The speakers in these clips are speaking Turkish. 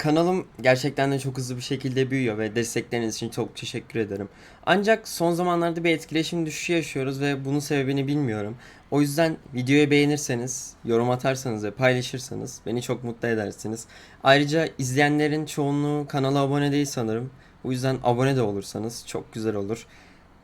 Kanalım gerçekten de çok hızlı bir şekilde büyüyor ve destekleriniz için çok teşekkür ederim. Ancak son zamanlarda bir etkileşim düşüşü yaşıyoruz ve bunun sebebini bilmiyorum. O yüzden videoyu beğenirseniz, yorum atarsanız ve paylaşırsanız beni çok mutlu edersiniz. Ayrıca izleyenlerin çoğunluğu kanala abone değil sanırım. O yüzden abone de olursanız çok güzel olur.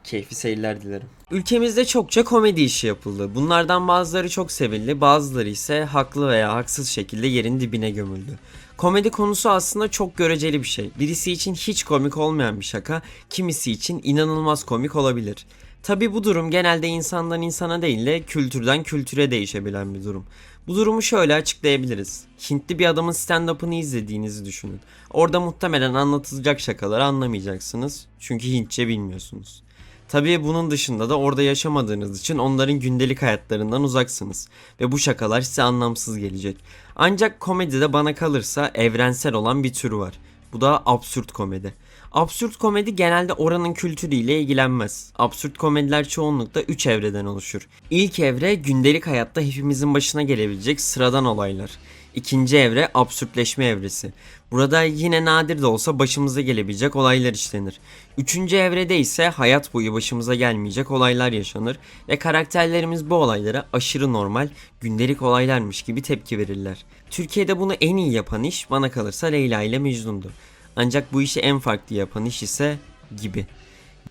Keyifli seyirler dilerim. Ülkemizde çokça komedi işi yapıldı. Bunlardan bazıları çok sevildi, bazıları ise haklı veya haksız şekilde yerin dibine gömüldü. Komedi konusu aslında çok göreceli bir şey. Birisi için hiç komik olmayan bir şaka, kimisi için inanılmaz komik olabilir. Tabi bu durum genelde insandan insana değil de kültürden kültüre değişebilen bir durum. Bu durumu şöyle açıklayabiliriz. Hintli bir adamın stand-up'ını izlediğinizi düşünün. Orada muhtemelen anlatılacak şakaları anlamayacaksınız. Çünkü Hintçe bilmiyorsunuz. Tabii bunun dışında da orada yaşamadığınız için onların gündelik hayatlarından uzaksınız ve bu şakalar size anlamsız gelecek. Ancak komedide bana kalırsa evrensel olan bir tür var. Bu da absürt komedi. Absürt komedi genelde oranın kültürüyle ilgilenmez. Absürt komediler çoğunlukla 3 evreden oluşur. İlk evre gündelik hayatta hepimizin başına gelebilecek sıradan olaylar. İkinci evre absürtleşme evresi. Burada yine nadir de olsa başımıza gelebilecek olaylar işlenir. Üçüncü evrede ise hayat boyu başımıza gelmeyecek olaylar yaşanır ve karakterlerimiz bu olaylara aşırı normal, gündelik olaylarmış gibi tepki verirler. Türkiye'de bunu en iyi yapan iş bana kalırsa Leyla ile Mecnun'du. Ancak bu işi en farklı yapan iş ise gibi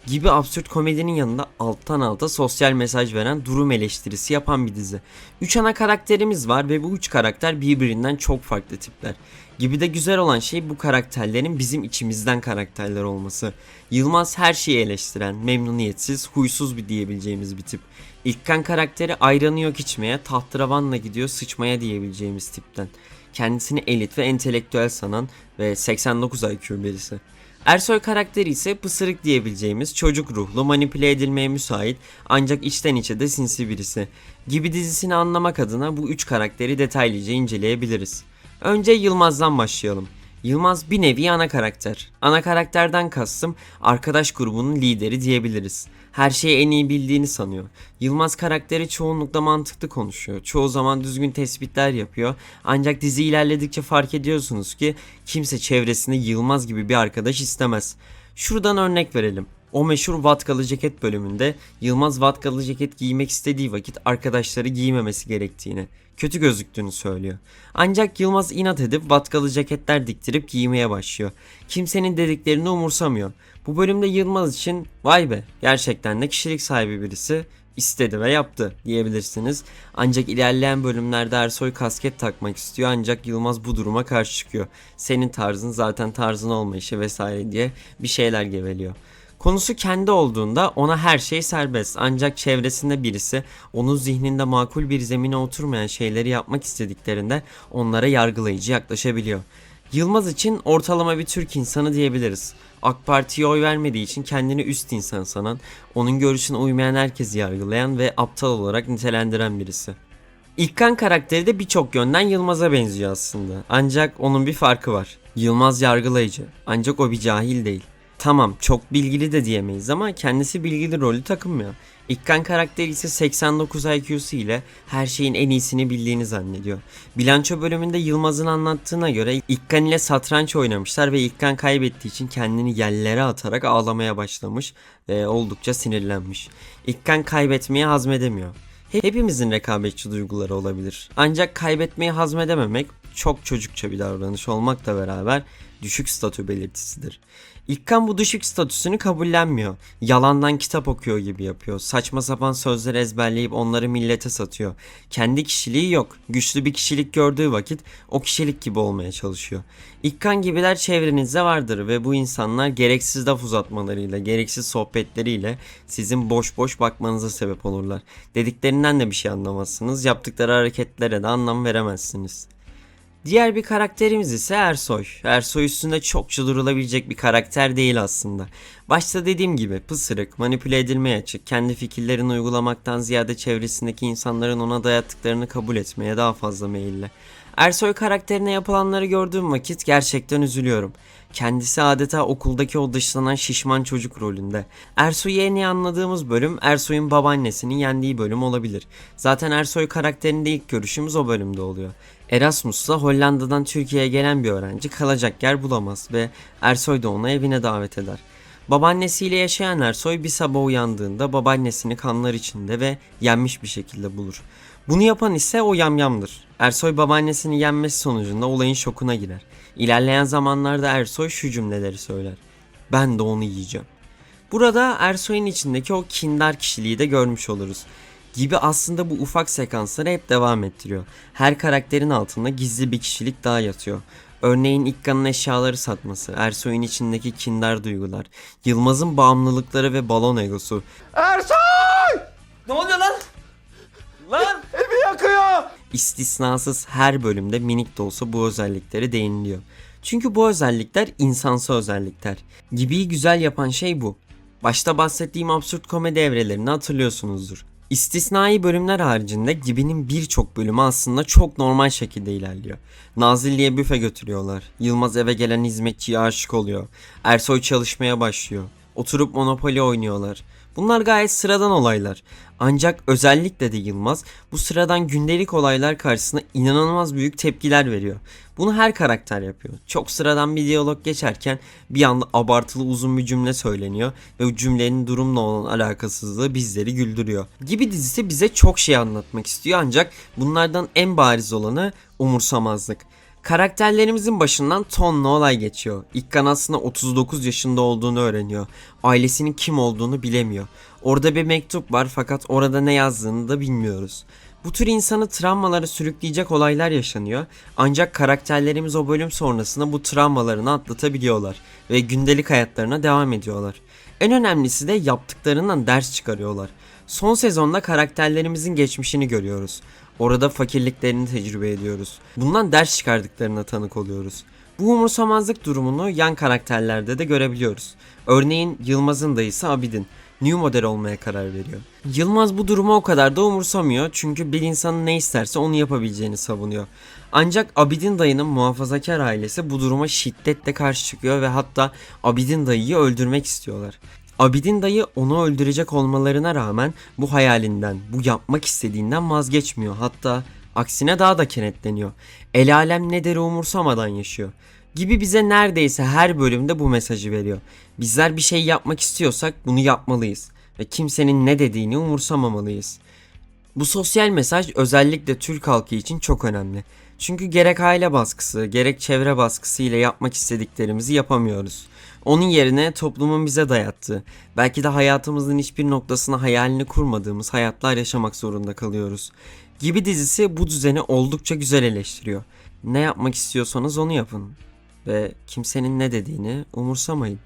gibi absürt komedinin yanında alttan alta sosyal mesaj veren durum eleştirisi yapan bir dizi. Üç ana karakterimiz var ve bu üç karakter birbirinden çok farklı tipler. Gibi de güzel olan şey bu karakterlerin bizim içimizden karakterler olması. Yılmaz her şeyi eleştiren, memnuniyetsiz, huysuz bir diyebileceğimiz bir tip. İlkan karakteri ayranı yok içmeye, tahtıravanla gidiyor sıçmaya diyebileceğimiz tipten. Kendisini elit ve entelektüel sanan ve 89 IQ birisi. Ersoy karakteri ise pısırık diyebileceğimiz çocuk ruhlu manipüle edilmeye müsait ancak içten içe de sinsi birisi. Gibi dizisini anlamak adına bu üç karakteri detaylıca inceleyebiliriz. Önce Yılmaz'dan başlayalım. Yılmaz bir nevi ana karakter. Ana karakterden kastım arkadaş grubunun lideri diyebiliriz. Her şeyi en iyi bildiğini sanıyor. Yılmaz karakteri çoğunlukla mantıklı konuşuyor. Çoğu zaman düzgün tespitler yapıyor. Ancak dizi ilerledikçe fark ediyorsunuz ki kimse çevresinde Yılmaz gibi bir arkadaş istemez. Şuradan örnek verelim. O meşhur vatkalı ceket bölümünde Yılmaz vatkalı ceket giymek istediği vakit arkadaşları giymemesi gerektiğini, kötü gözüktüğünü söylüyor. Ancak Yılmaz inat edip vatkalı ceketler diktirip giymeye başlıyor. Kimsenin dediklerini umursamıyor. Bu bölümde Yılmaz için vay be gerçekten de kişilik sahibi birisi istedi ve yaptı diyebilirsiniz. Ancak ilerleyen bölümlerde Ersoy kasket takmak istiyor ancak Yılmaz bu duruma karşı çıkıyor. Senin tarzın zaten tarzın olmayışı vesaire diye bir şeyler geveliyor. Konusu kendi olduğunda ona her şey serbest ancak çevresinde birisi onun zihninde makul bir zemine oturmayan şeyleri yapmak istediklerinde onlara yargılayıcı yaklaşabiliyor. Yılmaz için ortalama bir Türk insanı diyebiliriz. AK Parti'ye oy vermediği için kendini üst insan sanan, onun görüşüne uymayan herkesi yargılayan ve aptal olarak nitelendiren birisi. İlkan karakteri de birçok yönden Yılmaz'a benziyor aslında. Ancak onun bir farkı var. Yılmaz yargılayıcı. Ancak o bir cahil değil. Tamam çok bilgili de diyemeyiz ama kendisi bilgili rolü takınmıyor. İlkan karakteri ise 89 IQ'su ile her şeyin en iyisini bildiğini zannediyor. Bilanço bölümünde Yılmaz'ın anlattığına göre İlkan ile satranç oynamışlar ve İlkan kaybettiği için kendini yerlere atarak ağlamaya başlamış ve oldukça sinirlenmiş. İlkan kaybetmeyi hazmedemiyor. Hepimizin rekabetçi duyguları olabilir. Ancak kaybetmeyi hazmedememek çok çocukça bir davranış olmakla beraber düşük statü belirtisidir. İlkan bu düşük statüsünü kabullenmiyor. Yalandan kitap okuyor gibi yapıyor. Saçma sapan sözler ezberleyip onları millete satıyor. Kendi kişiliği yok. Güçlü bir kişilik gördüğü vakit o kişilik gibi olmaya çalışıyor. İlkan gibiler çevrenizde vardır ve bu insanlar gereksiz laf uzatmalarıyla, gereksiz sohbetleriyle sizin boş boş bakmanıza sebep olurlar. Dediklerinden de bir şey anlamazsınız. Yaptıkları hareketlere de anlam veremezsiniz. Diğer bir karakterimiz ise Ersoy. Ersoy üstünde çokça durulabilecek bir karakter değil aslında. Başta dediğim gibi pısırık, manipüle edilmeye açık, kendi fikirlerini uygulamaktan ziyade çevresindeki insanların ona dayattıklarını kabul etmeye daha fazla meyilli. Ersoy karakterine yapılanları gördüğüm vakit gerçekten üzülüyorum. Kendisi adeta okuldaki o dışlanan şişman çocuk rolünde. Ersoy'u en iyi anladığımız bölüm Ersoy'un babaannesinin yendiği bölüm olabilir. Zaten Ersoy karakterinde ilk görüşümüz o bölümde oluyor. Erasmus'la Hollanda'dan Türkiye'ye gelen bir öğrenci kalacak yer bulamaz ve Ersoy da onu evine davet eder. Babaannesiyle yaşayan Ersoy bir sabah uyandığında babaannesini kanlar içinde ve yenmiş bir şekilde bulur. Bunu yapan ise o yamyamdır. Ersoy babaannesini yenmesi sonucunda olayın şokuna girer. İlerleyen zamanlarda Ersoy şu cümleleri söyler. Ben de onu yiyeceğim. Burada Ersoy'un içindeki o kindar kişiliği de görmüş oluruz. Gibi aslında bu ufak sekansları hep devam ettiriyor. Her karakterin altında gizli bir kişilik daha yatıyor. Örneğin İkka'nın eşyaları satması, Ersoy'un içindeki kindar duygular, Yılmaz'ın bağımlılıkları ve balon egosu. Ersoy! Ne oluyor lan? Lan! Evi yakıyor! İstisnasız her bölümde minik de olsa bu özellikleri değiniliyor. Çünkü bu özellikler insansı özellikler. Gibiyi güzel yapan şey bu. Başta bahsettiğim absürt komedi evrelerini hatırlıyorsunuzdur. İstisnai bölümler haricinde Gibi'nin birçok bölümü aslında çok normal şekilde ilerliyor. Nazilli'ye büfe götürüyorlar. Yılmaz eve gelen hizmetçiye aşık oluyor. Ersoy çalışmaya başlıyor. Oturup Monopoly oynuyorlar. Bunlar gayet sıradan olaylar. Ancak özellikle de Yılmaz bu sıradan gündelik olaylar karşısında inanılmaz büyük tepkiler veriyor. Bunu her karakter yapıyor. Çok sıradan bir diyalog geçerken bir anda abartılı uzun bir cümle söyleniyor ve o cümlenin durumla olan alakasızlığı bizleri güldürüyor. Gibi dizisi bize çok şey anlatmak istiyor ancak bunlardan en bariz olanı umursamazlık. Karakterlerimizin başından tonla olay geçiyor. İkkan aslında 39 yaşında olduğunu öğreniyor. Ailesinin kim olduğunu bilemiyor. Orada bir mektup var fakat orada ne yazdığını da bilmiyoruz. Bu tür insanı travmalara sürükleyecek olaylar yaşanıyor. Ancak karakterlerimiz o bölüm sonrasında bu travmalarını atlatabiliyorlar ve gündelik hayatlarına devam ediyorlar. En önemlisi de yaptıklarından ders çıkarıyorlar. Son sezonda karakterlerimizin geçmişini görüyoruz. Orada fakirliklerini tecrübe ediyoruz. Bundan ders çıkardıklarına tanık oluyoruz. Bu umursamazlık durumunu yan karakterlerde de görebiliyoruz. Örneğin Yılmaz'ın dayısı Abidin. New model olmaya karar veriyor. Yılmaz bu durumu o kadar da umursamıyor çünkü bir insanın ne isterse onu yapabileceğini savunuyor. Ancak Abidin dayının muhafazakar ailesi bu duruma şiddetle karşı çıkıyor ve hatta Abidin dayıyı öldürmek istiyorlar. Abidin dayı onu öldürecek olmalarına rağmen bu hayalinden, bu yapmak istediğinden vazgeçmiyor. Hatta aksine daha da kenetleniyor. El alem ne deri umursamadan yaşıyor. Gibi bize neredeyse her bölümde bu mesajı veriyor. Bizler bir şey yapmak istiyorsak bunu yapmalıyız ve kimsenin ne dediğini umursamamalıyız. Bu sosyal mesaj özellikle Türk halkı için çok önemli. Çünkü gerek aile baskısı, gerek çevre baskısı ile yapmak istediklerimizi yapamıyoruz. Onun yerine toplumun bize dayattığı, belki de hayatımızın hiçbir noktasına hayalini kurmadığımız hayatlar yaşamak zorunda kalıyoruz. Gibi dizisi bu düzeni oldukça güzel eleştiriyor. Ne yapmak istiyorsanız onu yapın ve kimsenin ne dediğini umursamayın.